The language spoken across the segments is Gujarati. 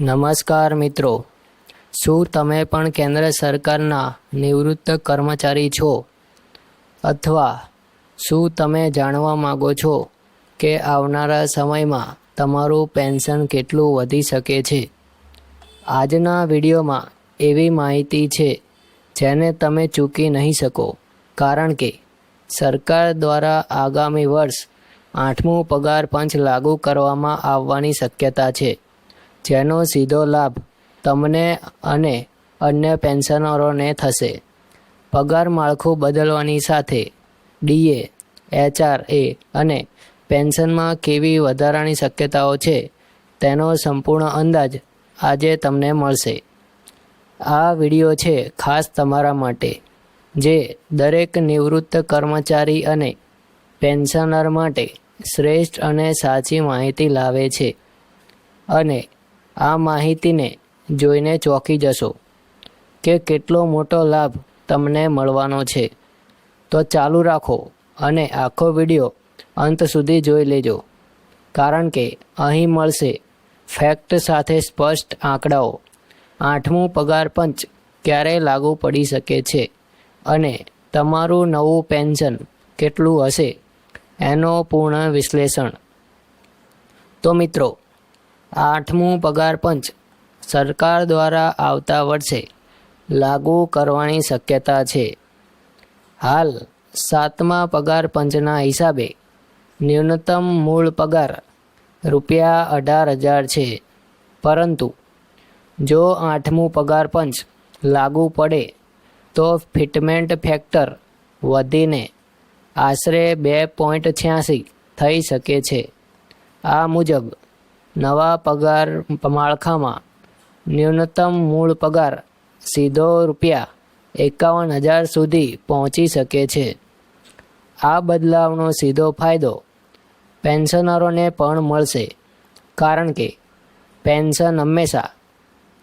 નમસ્કાર મિત્રો. શું તમે પણ કેન્દ્ર સરકારના નિવૃત્ત કર્મચારી છો? અથવા શું તમે જાણવા માગો છો કે આવનારા સમયમાં તમારું પેન્શન કેટલું વધી શકે છે? આજના વિડીયોમાં એવી માહિતી છે જેને તમે ચૂકી નહીં શકો, કારણ કે સરકાર દ્વારા આગામી વર્ષ આઠમું પગાર પંચ લાગુ કરવામાં આવવાની શક્યતા છે. જેનો સીધો લાભ તમને અને અન્ય પેન્શનરોને થશે. પગાર માળખું બદલવાની સાથે ડીએ એ અને પેન્શનમાં કેવી વધારાની શક્યતાઓ છે તેનો સંપૂર્ણ અંદાજ આજે તમને મળશે. આ વિડિયો છે ખાસ તમારા માટે, જે દરેક નિવૃત્ત કર્મચારી અને પેન્શનર માટે શ્રેષ્ઠ અને સાચી માહિતી લાવે છે. અને આ માહિતીને જોઈને ચોંકી જશો કે કેટલો મોટો લાભ તમને મળવાનો છે. તો ચાલુ રાખો અને આખો વીડિયો અંત સુધી જોઈ લેજો. કારણ કે અહીં મળશે ફેક્ટ સાથે સ્પષ્ટ આંકડાઓ. આઠમું પગાર પંચ ક્યારે લાગુ પડી શકે છે અને તમારું નવું પેન્શન કેટલું હશે એનો પૂર્ણ વિશ્લેષણ. તો મિત્રો આઠમું પગાર પંચ. સરકાર દ્વારા આવતા વર્ષે લાગુ કરવાની શક્યતા છે. હાલ સાતમા પગાર પંચના હિસાબે ન્યૂનતમ મૂળ પગાર રૂપિયા અઢાર હજાર છે. પરંતુ જો આઠમું પગાર પંચ લાગુ પડે તો ફિટમેન્ટ ફેક્ટર વધીને આશરે બે પોઈન્ટ છ્યાસી થઈ શકે છે. આ મુજબ નવા પગાર માળખામાં ન્યૂનતમ મૂળ પગાર સીધો રૂપિયા એકાવન હજાર સુધી પહોંચી શકે છે. આ બદલાવનો સીધો ફાયદો પેન્શનરોને પણ મળશે, કારણ કે પેન્શન હંમેશા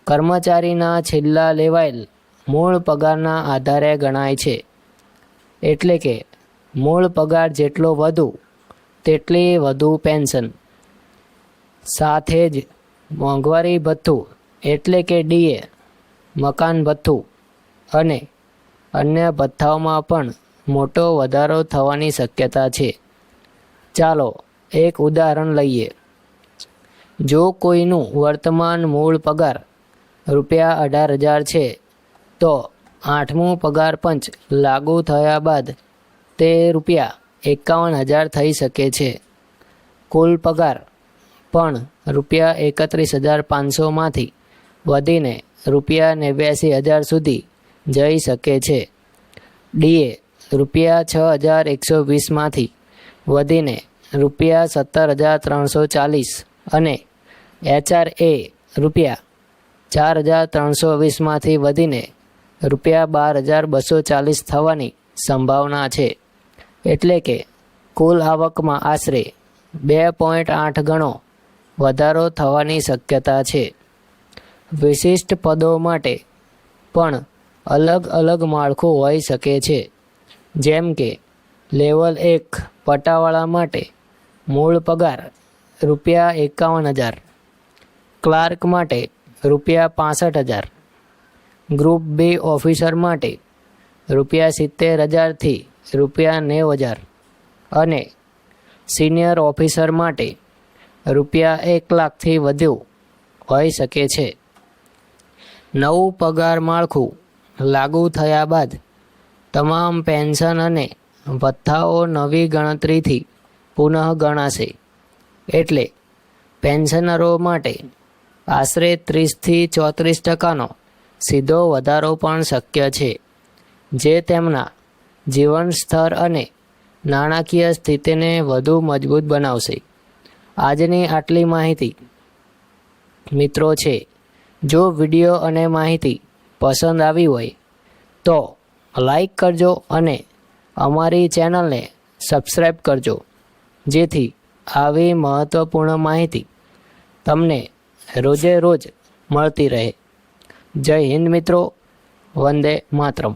કર્મચારીના છેલ્લા લેવાયેલ મૂળ પગારના આધારે ગણાય છે. એટલે કે મૂળ પગાર જેટલો વધુ, તેટલી વધુ પેન્શન. સાથે જ મોંઘવારી ભથ્થું એટલે કે ડીએ, મકાન ભથ્થું અને અન્ય ભથ્થાઓમાં પણ મોટો વધારો થવાની શક્યતા છે. ચાલો એક ઉદાહરણ લઈએ. જો કોઈનું વર્તમાન મૂળ પગાર રૂપિયા અઢાર હજાર છે, તો આઠમું પગાર પંચ લાગુ થયા બાદ તે રૂપિયા એકાવન હજાર થઈ શકે છે. કુલ પગાર પણ રૂપિયા એકત્રીસ હજાર પાંચસોમાંથી વધીને રૂપિયા નેવ્યાસી હજાર સુધી જઈ શકે છે. ડીએ રૂપિયા છ હજાર એકસો વીસમાંથી વધીને રૂપિયા સત્તર હજાર ત્રણસો ચાલીસ અને એચઆર એ રૂપિયા ચાર હજાર ત્રણસો વીસમાંથી વધીને રૂપિયા બાર હજાર બસો ચાલીસ થવાની સંભાવના છે. એટલે કે કુલ આવકમાં આશરે બે પોઈન્ટ આઠ ગણો વધારો થવાની શક્યતા છે. વિશિષ્ટ પદો માટે પણ અલગ અલગ માળખું હોઈ શકે છે. જેમ કે, લેવલ એક પટાવાળા માટે મૂળ પગાર રૂપિયા એકાવન હજાર. ક્લાર્ક માટે રૂપિયા પાસઠ હજાર. ગ્રુપ બી ઓફિસર માટે રૂપિયા સિત્તેર હજારથી રૂપિયા નેવ હજાર. અને સિનિયર ઓફિસર માટે રૂપિયા એક લાખથી વધુ હોઈ શકે છે. નવું પગાર માળખું લાગુ થયા બાદ તમામ પેન્શન અને ભથ્થાઓ નવી ગણતરીથી પુનઃ ગણાશે. એટલે પેન્શનરો માટે આશરે ત્રીસથી ચોત્રીસ ટકાનો સીધો વધારો પણ શક્ય છે, જે તેમના જીવન સ્તર અને નાણાકીય સ્થિતિને વધુ મજબૂત બનાવશે. આજની આટલી માહિતી મિત્રો છે. જો વીડિયો અને માહિતી પસંદ આવી હોય તો લાઈક કરજો અને અમારી ચેનલને સબસ્ક્રાઈબ કરજો. જેથી આવી મહત્ત્વપૂર્ણ માહિતી તમને રોજે રોજ મળતી રહે. જય હિન્દ મિત્રો. વંદે માતરમ.